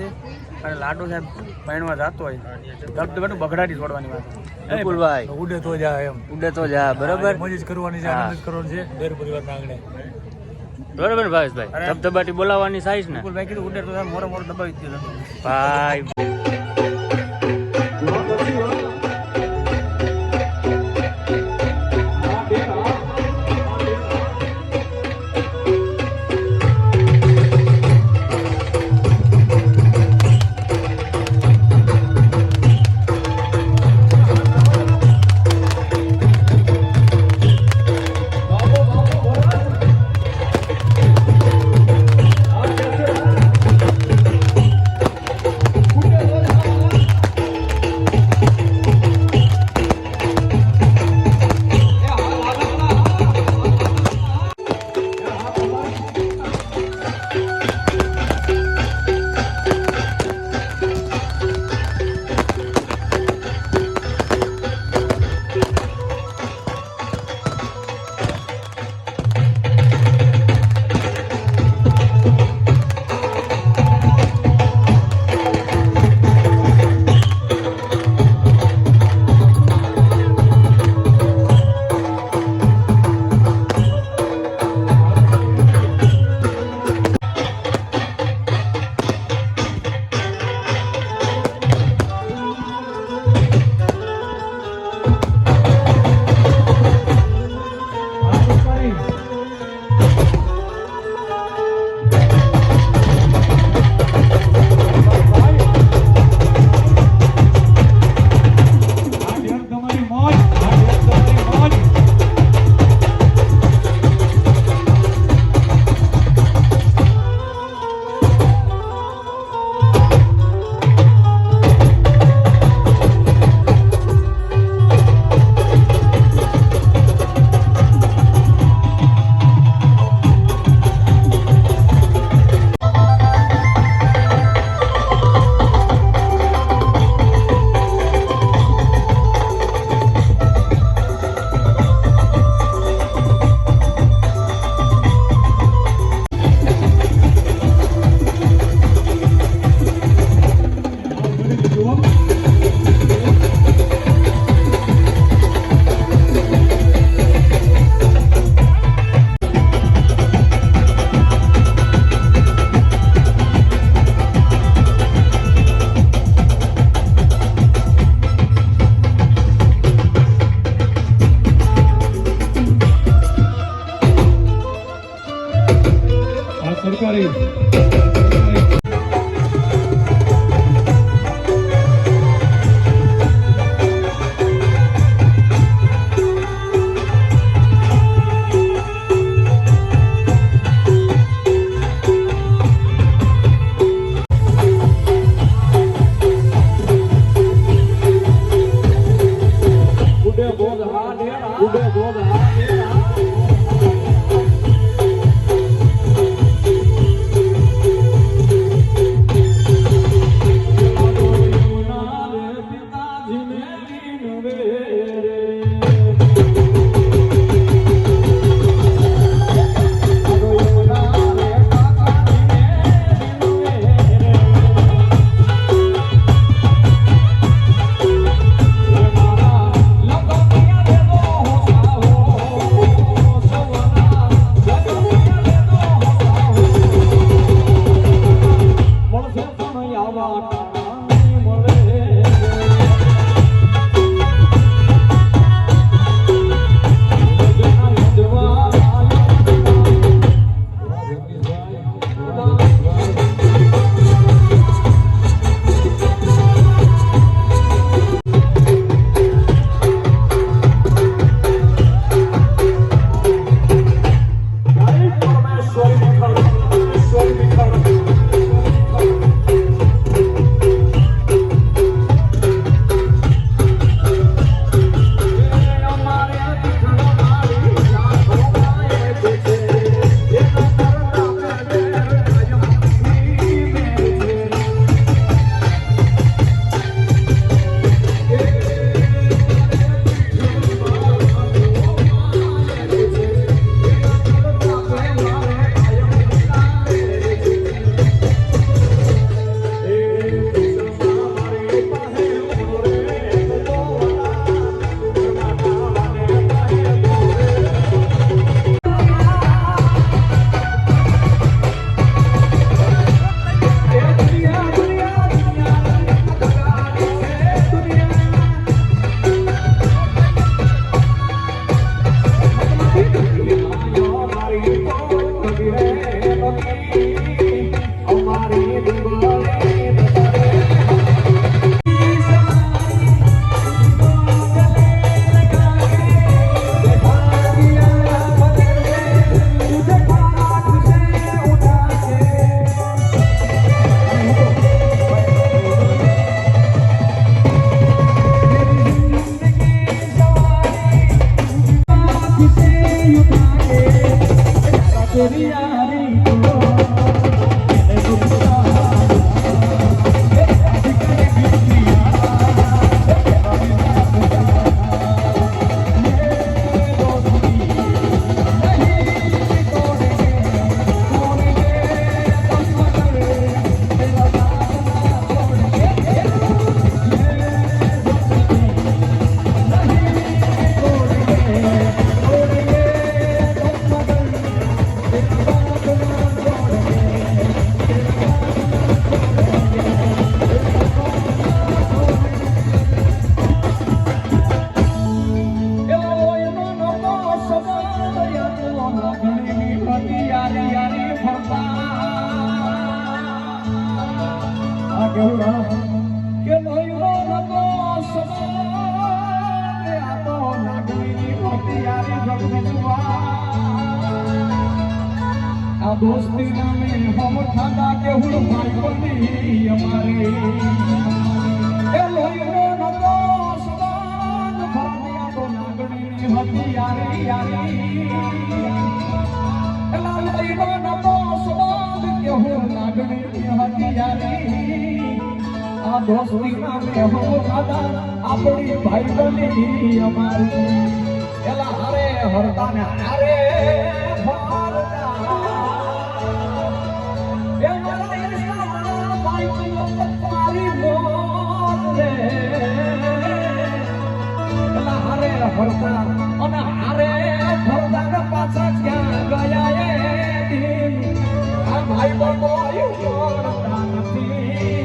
છે અને લાડુ સાહેબ પૈણવા જતો હોય. ધબધબાટું બગડાટી છોડવાની વાત. વિપુલભાઈ ઉડે તો જા એમ. ઉડે તો જા બરોબર? મોજ કરવાની છે આનંદ કરવાનો છે બેર પરિવારના આંગણે. બરોબર ભાઈ ભાવેશભાઈ ધબધબાટી બોલાવવાની સાઈઝ ને. ભાઈ કીધું ઉડે તો મોડો મોડો દબાવી દીધો. ભાઈ. આ આ દોસ્તી નામે હમ ખાતા કે હું ભાઈ અમારે. એ લોહીનો નતો સદાન ફરમિયા તો નાગણીની હતી યારી યારી. એલા લોહીનો નતો સદાન કે લાગણી હતી યારી. આ દોસ્તી નામે હમ ખાતા આપણી ભાઈ બની અમારી. એલા હરે હરતા ને હરે રે એલા હારે અને હારે ફરતા ને પાછા ક્યાં ગયા ભાઈ કરતા નથી.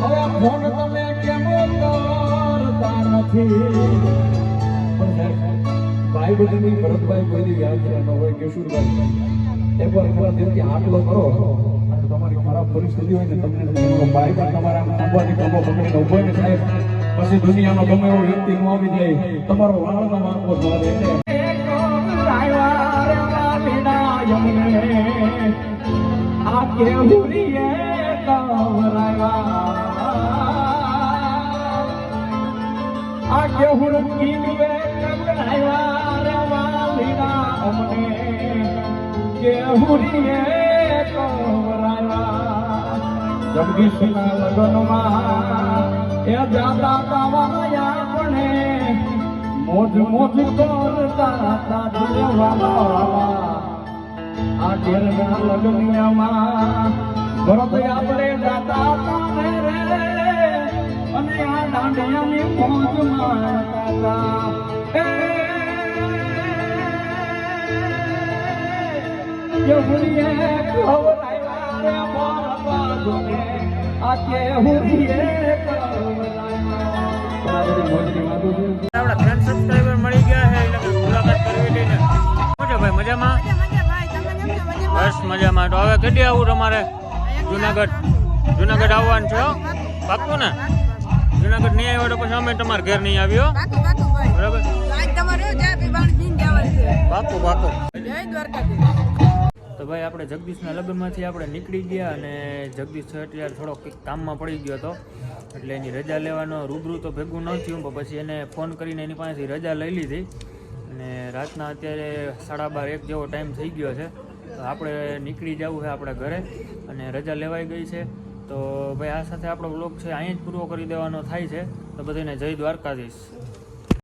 હવે ફોન તમે કેમ કરતા નથી? ભાઈ બંધની ભરતભાઈ કોઈની વ્યાખ્યા ન હોય કેશુરભાઈ એકવાર ખરા દિલથી આટલો કરો. તમારો તમારા પછી દુનિયાનો ગમે એવો વ્યક્તિ નો આવી જાય. તમારો વાળનો માર્ગો જોડે આ કેવડીએ કવરાયા આ કેહુર રે જગદીશના લગ્નમાં એ જાતા તાવાયા પણ મોજ મોજ કરતા તા દિલવાલા આ ઘેરના લગ્નમાં ભરત આપણે જાતા તા રે અને આ દાંડિયાની મોજ માણતા એ કેહુરીએ ખવડાવ્યા બાજુને આ આપણા ત્રણ સબસ્ક્રાઈબર મળી ગયા છે એટલે મુલાકાત કરવી લઈને શું છે ભાઈ મજામાં? બસ મજામાં. તો હવે કેટલી આવું તમારે? જુનાગઢ જુનાગઢ આવવાનું છો હો? પાક્કું ને? જુનાગઢ નહીં આવ્યો તો પછી અમે તમારા ઘેર નહીં આવ્યો. બરાબર? પાક્કું પાક્કું ભાઈ આપણે જગદીશના લગ્નમાંથી આપણે નીકળી ગયા અને જગદીશ છે અત્યારે થોડો કંઈક કામમાં પડી ગયો હતો. એટલે એની રજા લેવાનો રૂબરૂ તો ભેગું ન થયું, પણ પછી એને ફોન કરીને એની પાસેથી રજા લઈ લીધી. અને રાતના અત્યારે સાડા બાર એક જેવો ટાઈમ થઈ ગયો છે. તો આપણે નીકળી જવું છે આપણા ઘરે અને રજા લેવાઈ ગઈ છે. તો ભાઈ આ સાથે આપણો બ્લોગ છે, અહીંયા જ પૂરો કરી દેવાનો થાય છે. તો બધાને જય દ્વારકાધીશ.